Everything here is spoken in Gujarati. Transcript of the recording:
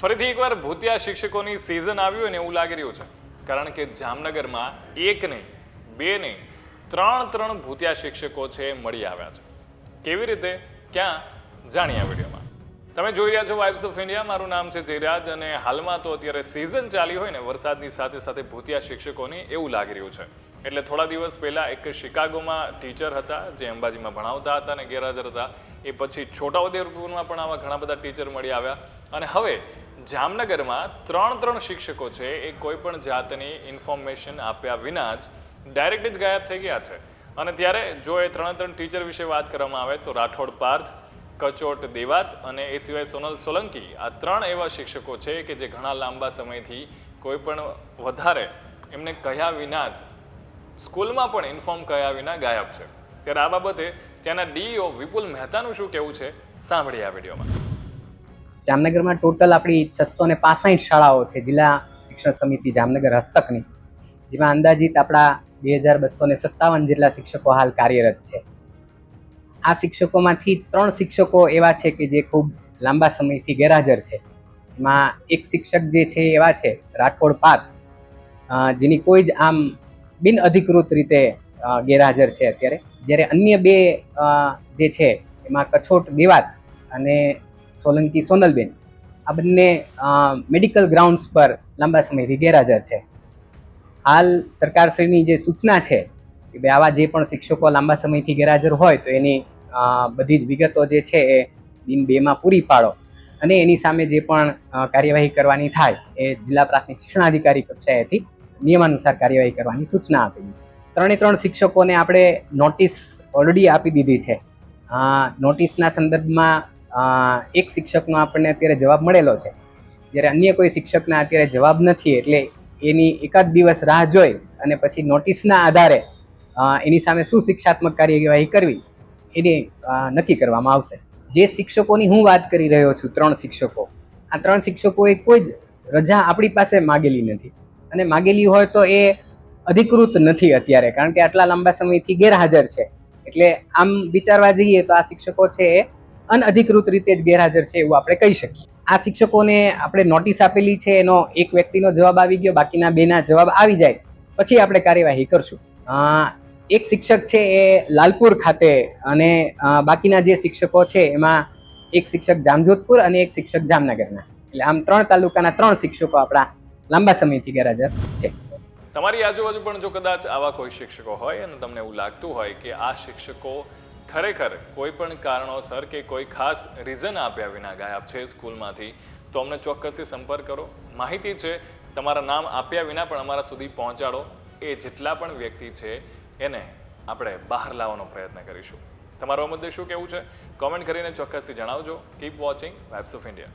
ફરીથી એકવાર ભૂતિયા શિક્ષકોની સિઝન આવ્યું હોય ને એવું લાગી રહ્યું છે. કારણ કે જામનગરમાં એક નહીં બે નહીં ત્રણ ત્રણ ભૂતિયા શિક્ષકો છે મળી આવ્યા છે. કેવી રીતે? ક્યાં? જાણીએ વિડીયોમાં. તમે જોઈ રહ્યા છો વાઇબ્સ ઓફ ઇન્ડિયા મારું નામ છે જયરાજ અને હાલમાં તો અત્યારે સિઝન ચાલી હોય ને, વરસાદની સાથે સાથે ભૂતિયા શિક્ષકોની એવું લાગી રહ્યું છે. એટલે થોડા દિવસ પહેલાં એક શિકાગોમાં ટીચર હતા, જે અંબાજીમાં ભણાવતા હતા અને ગેરહાજર હતા. એ પછી છોટાઉદેપુરમાં પણ આવા ઘણા બધા ટીચર મળી આવ્યા. અને હવે જામનગરમાં ત્રણ ત્રણ શિક્ષકો છે, એ કોઈ પણ જાતની ઇન્ફોર્મેશન આપ્યા વિના જ ડાયરેક્ટ જ ગાયબ થઈ ગયા છે. અને ત્યારે જો એ ત્રણે ત્રણ ટીચર વિશે વાત કરવામાં આવે તો રાઠોડ પાર્થ, કચોટ દેવાત અને એ સિવાય સોનલ સોલંકી આ ત્રણ એવા શિક્ષકો છે કે જે ઘણા લાંબા સમયથી કોઈ પણ વધારે એમને કહ્યા વિના જ સ્કૂલમાં પણ ઇન્ફોર્મ કર્યા વિના ગાયબ છે. ત્યારે આ બાબતે ત્યાંના ડીઈઓ વિપુલ મહેતાનું શું કહેવું છે, સાંભળીએ આ વિડીયોમાં. જામનગરમાં ટોટલ આપણી છસો ને પાસઠ શાળાઓ છે, જિલ્લા શિક્ષણ સમિતિ જામનગર હસ્તકની, જેમાં અંદાજિત આપણા બે હજાર બસો ને સત્તાવન જેટલા શિક્ષકો હાલ કાર્યરત છે. આ શિક્ષકોમાંથી ત્રણ શિક્ષકો એવા છે કે જે ખૂબ લાંબા સમયથી ગેરહાજર છે. એમાં એક શિક્ષક જે છે એવા છે, રાઠોડ પાર્થ જેની કોઈ જ આમ બિન અધિકૃત રીતે ગેરહાજર છે અત્યારે. જ્યારે અન્ય બે જે છે, એમાં કછોટ દેવાત અને સોલંકી સોનલબેન, આ બંને મેડિકલ ગ્રાઉન્ડ્સ પર લાંબા સમયથી ગેરહાજર છે. હાલ સરકારશ્રીની જે સૂચના છે, કે ભાઈ આવા જે પણ શિક્ષકો લાંબા સમયથી ગેરહાજર હોય, તો એની બધી જ વિગતો જે છે એ દિન બેમાં પૂરી પાડો. અને એની સામે જે પણ કાર્યવાહી કરવાની થાય, એ જિલ્લા પ્રાથમિક શિક્ષણાધિકારી કક્ષાએથી નિયમાનુસાર કાર્યવાહી કરવાની સૂચના આપેલી છે. ત્રણે ત્રણ શિક્ષકોને આપણે નોટિસ ઓલરેડી આપી દીધી છે. નોટિસના સંદર્ભમાં એક શિક્ષકનો આપણને અત્યારે જવાબ મળેલો છે. જ્યારે અન્ય કોઈ શિક્ષકના અત્યારે જવાબ નથી, એટલે એની એકાદ દિવસ રાહ જોઈ અને પછી નોટિસના આધારે એની સામે શું શિક્ષાત્મક કાર્યવાહી કરવી, એની નક્કી કરવામાં આવશે. જે શિક્ષકોની હું વાત કરી રહ્યો છું, ત્રણ શિક્ષકો, આ ત્રણ શિક્ષકોએ કોઈ જ રજા આપણી પાસે માગેલી નથી. અને માગેલી હોય તો એ અધિકૃત નથી અત્યારે, કારણ કે આટલા લાંબા સમયથી ગેરહાજર છે. એટલે આમ વિચારવા જઈએ તો આ શિક્ષકો છે એ અનઅધિકૃત રીતે જ ગેરહાજર છે એવું આપણે કહી શકીએ. આ શિક્ષકોને આપણે નોટિસ આપેલી છે, એનો એક વ્યક્તિનો જવાબ આવી ગયો, બાકીના બેના જવાબ આવી જાય, પછી આપણે કાર્યવાહી કરશું. એક શિક્ષક છે એ લાલપુર ખાતે અને બાકીના જે શિક્ષકો છે એમાં એક શિક્ષક જામજોધપુર અને એક શિક્ષક જામનગરના. એટલે આમ ત્રણ તાલુકાના ત્રણ શિક્ષકો આપણા લાંબા સમયથી ગેરહાજર છે. તમારી આજુબાજુ પણ જો કદાચ આવા કોઈ શિક્ષકો હોય અને તમને એવું લાગતું હોય કે આ શિક્ષકો ખરેખર કોઈ પણ કારણોસર કે કોઈ ખાસ રીઝન આપ્યા વિના ગાયબ છે સ્કૂલમાંથી, તો અમને ચોક્કસથી સંપર્ક કરો. માહિતી છે, તમારા નામ આપ્યા વિના પણ અમારા સુધી પહોંચાડો. એ જેટલા પણ વ્યક્તિ છે, એને આપણે બહાર લાવવાનો પ્રયત્ન કરીશું. તમારો મુદ્દે શું કહેવું છે? કોમેન્ટ કરીને ચોક્કસથી જણાવજો. Keep watching vibes of India